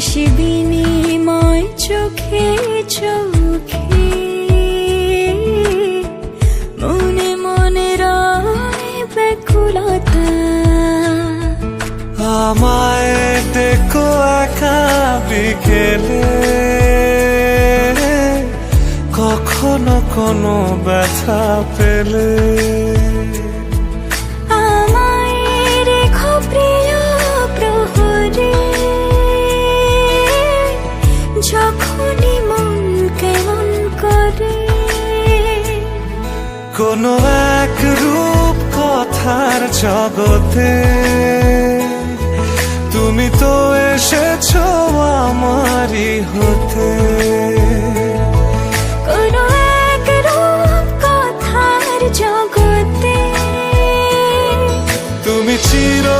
হাসি বিনিময় চোখে চোখে। মনে মনে রায় ব্যাকুলতা। আমায় দেখো একা বিকেলে। কখনো কোনো ব্যথা পেলে। কোনো এক রূপ কথার জগতে। তুমি তো এসেছ আমারই হতে। কোনো এক রূপ কথার জগতে। তুমি চির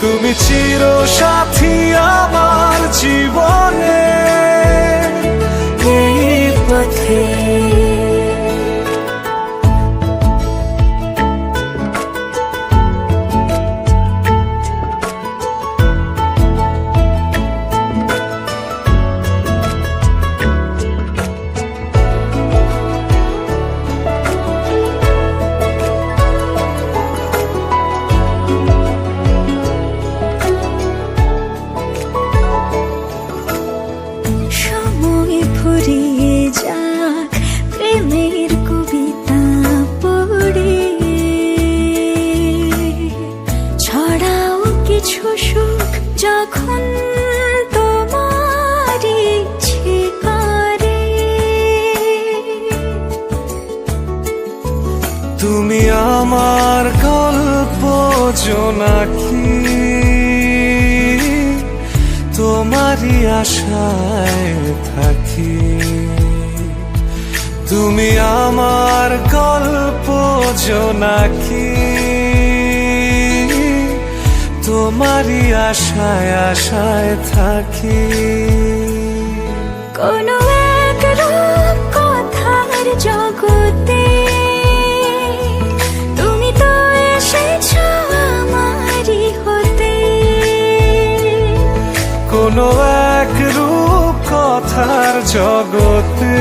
তুমি চির সাথী আমার জীবনে এই পথে। কিছু সুখ যখন তুমি আমার গল্প জোনাকি। তোমারই আশায় থাকি। তুমি আমার গল্প জোনাকি। তোমারই আশায় আশায় থাকি। কোনো এক রূপ কথার জগতে তুমি তো এসেছ আমারই হতে। কোনো এক রূপ কথার জগতে